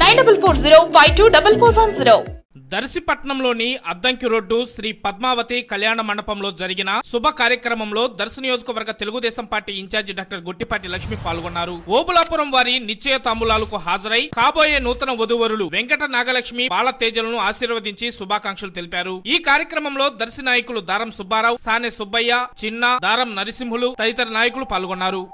Nine double four zero five two double four one zero. దర్శిపట్నంలోని Addanki road Shri Padmavathi కళ్యాణ మండపంలో జరిగిన శుభ కార్యక్రమంలో దర్శి నియోజకవర్గ Telugudesam party incharge doctor Guttipati Lakshmi పాల్గొన్నారు. ఓబులాపురం వారి నిశ్చయ తాంబూలాలకు హాజరై కాబోయే నూతన వధువరులు వెంకట నాగలక్ష్మి బాల తేజలను ఆశీర్వదించి శుభాకాంక్షలు తెలిపారు. ఈ కార్యక్రమంలో దర్శి నాయకులు దారం సుబ్బారావు సానే సుబ్బయ్య చిన్న దారం నరసింహులు తదితర నాయకులు పాల్గొన్నారు.